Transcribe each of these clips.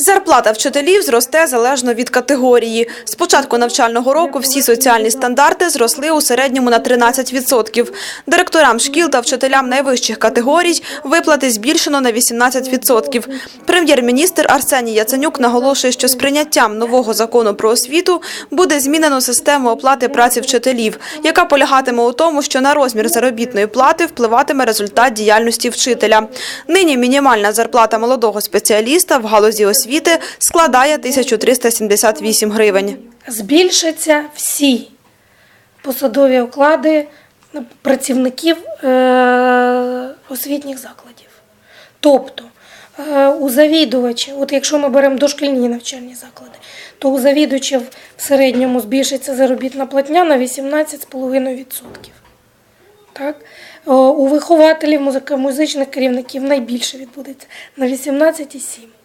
Зарплата вчителів зросте залежно від категорії. З початку навчального року всі соціальні стандарти зросли у середньому на 13%. Директорам шкіл та вчителям найвищих категорій виплати збільшено на 18%. Прем'єр-міністр Арсеній Яценюк наголошує, що з прийняттям нового закону про освіту буде змінено систему оплати праці вчителів, яка полягатиме у тому, що на розмір заробітної плати впливатиме результат діяльності вчителя. Нині мінімальна зарплата молодого спеціаліста в галузі освіти складає 1378 гривень. збільшаться всі посадові оклади працівників е, освітніх закладів. Тобто е, у завідувача, от якщо ми беремо дошкільні навчальні заклади, то у завідувачів в середньому збільшиться заробітна платня на 18,5%. Так? У вихователів, музичних керівників найбільше відбудеться на 18,7%.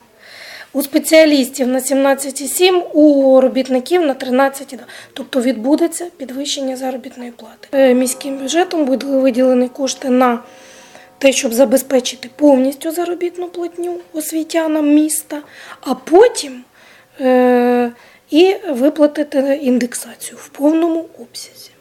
У спеціалістів на 17,7, у робітників на 13,2. Тобто відбудеться підвищення заробітної плати. Е, Міським бюджетом будуть виділені кошти на те, щоб забезпечити повністю заробітну платню освітянам міста, а потім е, і виплатити індексацію в повному обсязі.